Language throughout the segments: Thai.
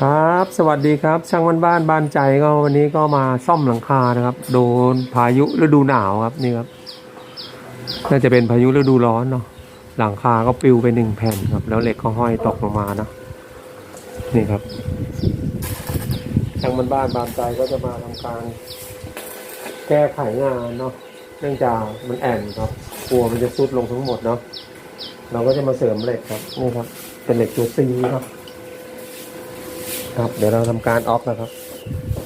ครับ สวัสดีครับ ช่างบ้านบ้านบ้านใจก็วันนี้ก็มาซ่อมหลังคานะครับ โดนพายุฤดูหนาวครับนี่ครับ น่าจะเป็นพายุฤดูร้อนเนาะหลังคาก็ปลิวไปหนึ่งแผ่นครับ แล้วเหล็กก็ห้อยตกลงมานะนี่ครับช่างบ้านบ้านบ้านใจก็จะมาทำการ แก้ไขงานเนาะเนื่องจากมันแอนครับกลัวมันจะซุดลงทั้งหมดเนาะเราก็จะมาเสริมเหล็กครับนี่ครับ เป็นเหล็กตัวซีครับ ครับ เดี๋ยวเราทำการออฟนะครับ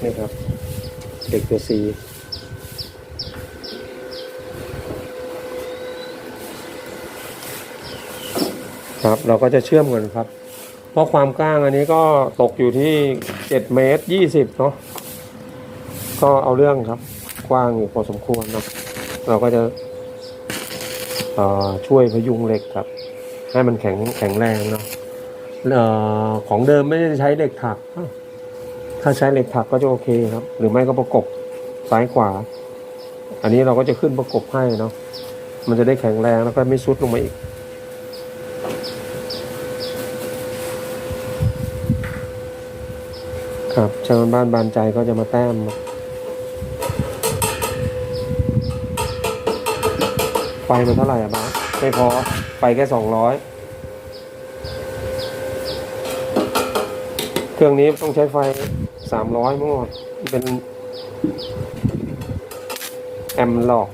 นี่ครับ เด็กตัวซีครับ เราก็จะเชื่อมกันครับ เพราะความกว้างอันนี้ก็ตกอยู่ที่เจ็ดเมตรยี่สิบเนาะ ก็เอาเรื่องครับ กว้างอยู่พอสมควรเนาะ เราก็จะช่วยพยุงเหล็กครับ ให้มันแข็งแข็งแรงเนาะ ของเดิมไม่ได้ใช้เหล็กถัก ถ้าใช้เหล็กถักก็จะโอเคครับ หรือไม่ก็ประกบซ้ายขวา อันนี้เราก็จะขึ้นประกบให้เนาะ มันจะได้แข็งแรงแล้วก็ไม่ซุดลงมาอีก ครับชาวบ้านบานใจก็จะมาแต้มไฟมันเท่าไหร่อะบ้าไม่พอไฟแค่สองร้อย ครื่องนี้ต้องใช้ไฟสามร้อยมั้งเป็นแอมหลอก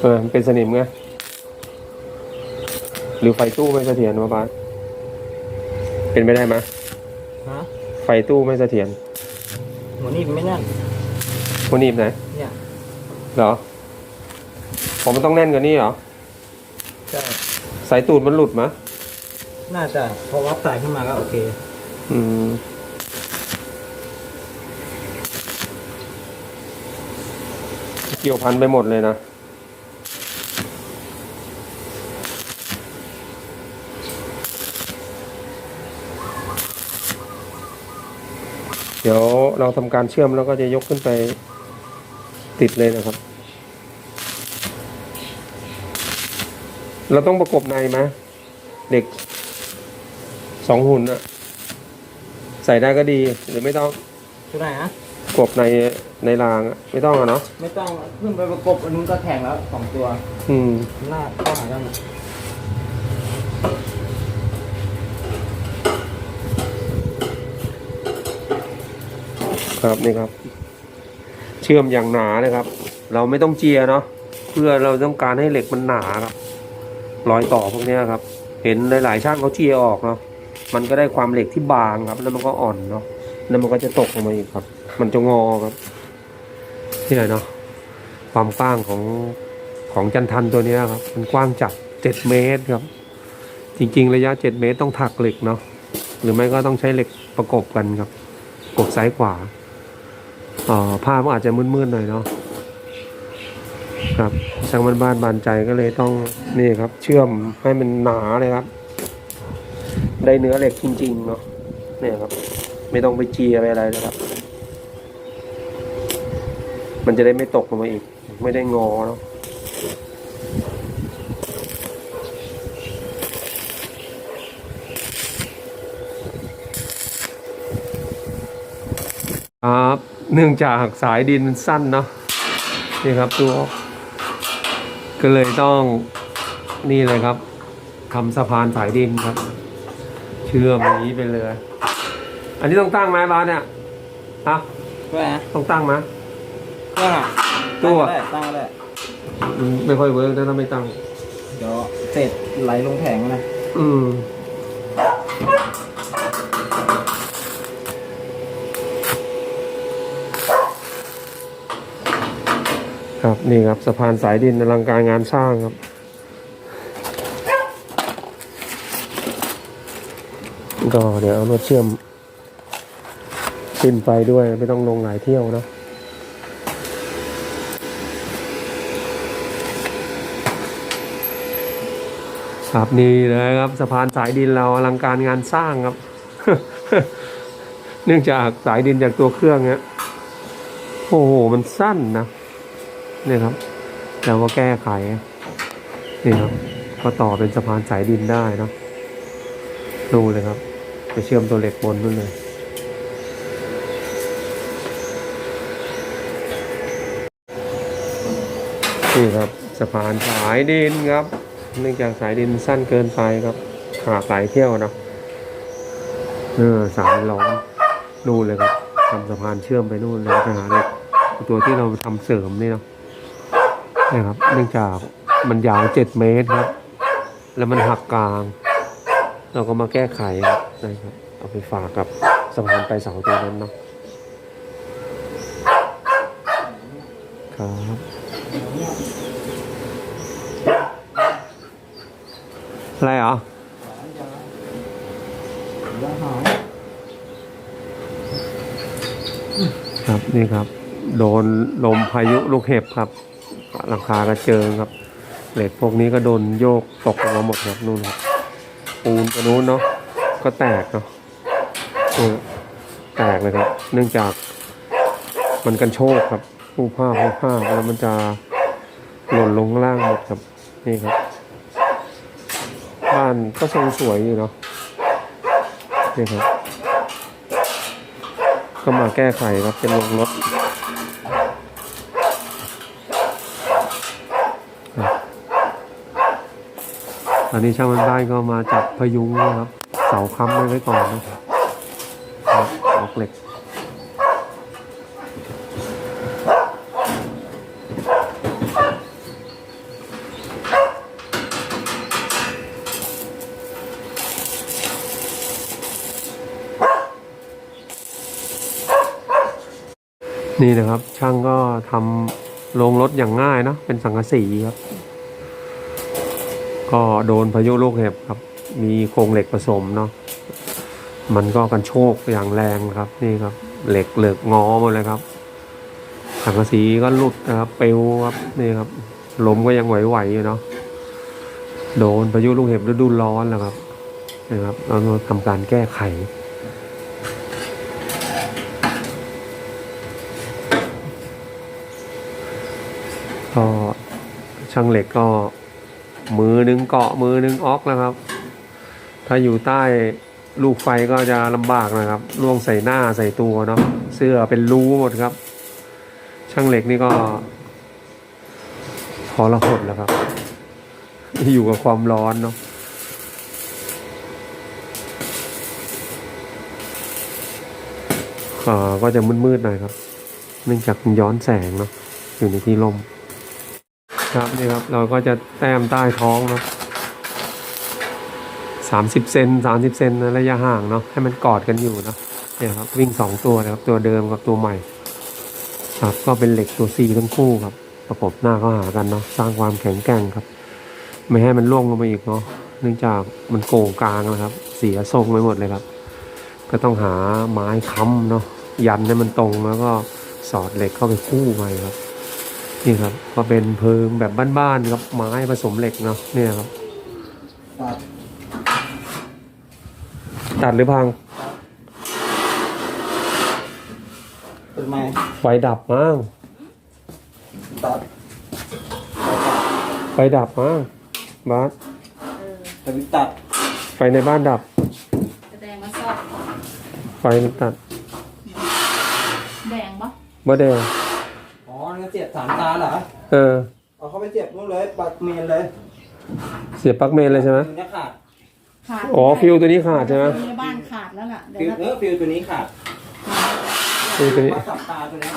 เออเป็นสนิมไง หรือไฟตู้ไม่เสถียรวะบ้านเป็นไปได้ไหมยฮะไฟตู้ไม่เสถียรหมดนี่ไม่แน่นวันนี้ไหนเนี่ยเหรอผมมันต้องแน่นกว่านี้เหรอใช่สายตูดมันหลุดมะน่าจะพอวัดสายขึ้นมาก็โอเค อืม เกี่ยวพันไปหมดเลยนะ เดี๋ยว เราทำการเชื่อมแล้วก็จะยกขึ้นไปติดเลยนะครับ เราต้องประกบในไหมเด็กสองหุ่นอะใส่ได้ก็ดีหรือไม่ต้องชุดไหนฮะกบในในรางอะไม่ต้องอะเนาะไม่ต้องขึ้นไปประกบอันนู้นก็แข่งแล้วสองตัวอืมหน้าเข้าหากัน ครับนี่ครับ เชื่อมอย่างหนานะครับ เราไม่ต้องเจียเนาะเพื่อเราต้องการให้เหล็กมันหนาครับรอยต่อพวกนี้ครับ เห็นหลายๆช่างเขาเจียออกเนาะมันก็ได้ความเหล็กที่บางครับ แล้วมันก็อ่อนเนาะแล้วมันก็จะตกลงมาอีกครับ มันจะงอครับที่ไหนเนาะความกว้างของของจันทันตัวนี้ครับ มันกว้างจัดเจ็ดเมตรครับ จริง ๆ ระยะเจ็ดเมตรต้องถักเหล็กเนาะหรือไม่ก็ต้องใช้เหล็กประกบกันครับกบซ้ายขวา อ๋อภาพมันอาจจะมืดๆหน่อยเนาะครับช่างบ้านบ้านบานใจก็เลยต้องนี่ครับ เชื่อมให้มันหนาเลยครับ ได้เนื้อเหล็กจริงๆเนาะเนี่ยครับ ไม่ต้องไปเจียไปอะไรนะครับ มันจะได้ไม่ตกลงมาอีก ไม่ได้งอเนาะครับ เนื่องจากสายดินมันสั้นเนาะนี่ครับตัวก็เลยต้องนี่เลยครับทำสะพานสายดินครับ เชื่อมอย่างนี้ไปเลย อันนี้ต้องตั้งไหมบ้านเนี่ยฮะด้วยนะต้องตั้งไหมก็อะตัวตั้งก็ได้ตั้งก็ได้อืมไม่ค่อยเวิร์กถ้าไม่ตั้ง เดี๋ยวเสร็จไหลลงแผงนะ อืม ครับนี่ครับสะพานสายดินอลังการงานสร้างครับก็เดี๋ยวเอารถเชื่อมสิ้นไฟด้วยไม่ต้องลงหลายเที่ยวนะครับนี่เลยครับสะพานสายดินเราอลังการงานสร้างครับ เนื่องจากสายดินจากตัวเครื่องเนี้ยโอ้โหมันสั้นนะ นี่ยครับ เราก็แก้ไข นี่ครับ ก็ต่อเป็นสะพานสายดินได้นะดูเลยครับ ไปเชื่อมตัวเหล็กบนนู่นเลยนี่ครับสะพานสายดินครับ เนื่องจากสายดินสั้นเกินไปครับ ขาดหลายเที่ยวนะเออสายล้อมนู่นเลยครับทำสะพานเชื่อมไปนู่นเลยไปหาเหล็กตัวที่เราทำเสริมนี่เนาะ นี่ครับเนื่องจากมันยาวเจ็ดเมตรครับ แล้วมันหักกลาง เราก็มาแก้ไขนะครับ เอาไปฝากกับสะพานไปเสาตัวนั้นเนาะครับอะไรเหรอครับนี่ครับ โดนลมพายุลูกเห็บครับ หลังคากระเจิงครับ เหล็กพวกนี้ก็โดนโยกตกลงมาหมดครับนู่นครับปูนตัวนู้นเนาะก็แตกเนาะแตกเลยครับ เนื่องจากมันกันโชกครับผู้ผ้าผู้ผ้าแล้วมันจะหล่นลงข้างล่างหมดครับนี่ครับ บ้านก็ทรงสวยอยู่เนาะนี่ครับ ก็มาแก้ไขครับเป็นลงรถครับ ตอนนี้ช่างมันไดก็มาจับพยุงนะครับ เสาค้ำไว้ไว้ก่อนนะครับออกเหล็กนี่นะครับช่างก็ทำลงรถอย่างง่ายเนะเป็นสังกะสีครับ ก็โดนพายุลูกเห็บครับ มีโครงเหล็กผสมเนาะมันก็กันโชกอย่างแรงครับนี่ครับ เหล็กเหลือกงอหมดเลยครับสังกะสีก็หลุดนะครับเปลวครับนี่ครับลมก็ยังไหวๆอยู่เนาะโดนพายุลูกเห็บฤดูร้อนแล้วครับนะครับเราทำการแก้ไข ก็ช่างเหล็กก็ มือนึงเกาะมือนึงออกแล้วครับ ถ้าอยู่ใต้ลูกไฟก็จะลำบากนะครับล่วงใส่หน้าใส่ตัวเนาะเสื้อเป็นรูหมดครับ ช่างเหล็กนี่ก็พอละหดแล้วครับ อยู่กับความร้อนเนาะอ่าก็จะมืดๆหน่อยครับ เนื่องจากย้อนแสงเนาะอยู่ในที่ร่ม ครับนี่ครับเราก็จะแต้มใต้ท้องเนาะสามสิบเซนสามสิบเซนนะระยะห่างเนาะให้มันกอดกันอยู่เนาะเนี่ยครับวิ่งสองตัวนะครับตัวเดิมกับตัวใหม่ครับก็เป็นเหล็กตัวซีทั้งคู่ครับประกบหน้าเข้าหากันเนาะสร้างความแข็งแกร่งครับ ไม่ให้มันล่วงลงมาอีกเนาะเนื่องจากมันโก่งกลางนะครับ เสียทรงไปหมดเลยครับ ก็ต้องหาไม้ค้ำเนาะยันให้มันตรงแล้วก็สอดเหล็กเข้าไปคู่ไปครับ นี่ครับก็เป็นเพิงแบบบ้านๆครับไม้ผสมเหล็กเนาะเนี่ยครับตัดตัดหรือพังเป็นไงไฟดับมั้งตัดไฟดับมั้งบาสสวิตช์ตัดไฟในบ้านดับจะแดงมาซอบไฟมันตัดแดงปะบ่แดงอ๋อนี่เสี ยบสามตาเหรอเออ เอาเข้าไปเสียบนู่นเลยปักเมนเลยเสียบปลั๊กเมนเลยใช่ไหมตัวนี้ขาดขาดอ๋อฟิวตัวนี้ขาดใช่ไหมในบ้านขาดแล้วล่ะฟิเดี๋ยววเออฟิวตัวนี้ขาดฟิวตัวนี้ปักสับตาตัวนี้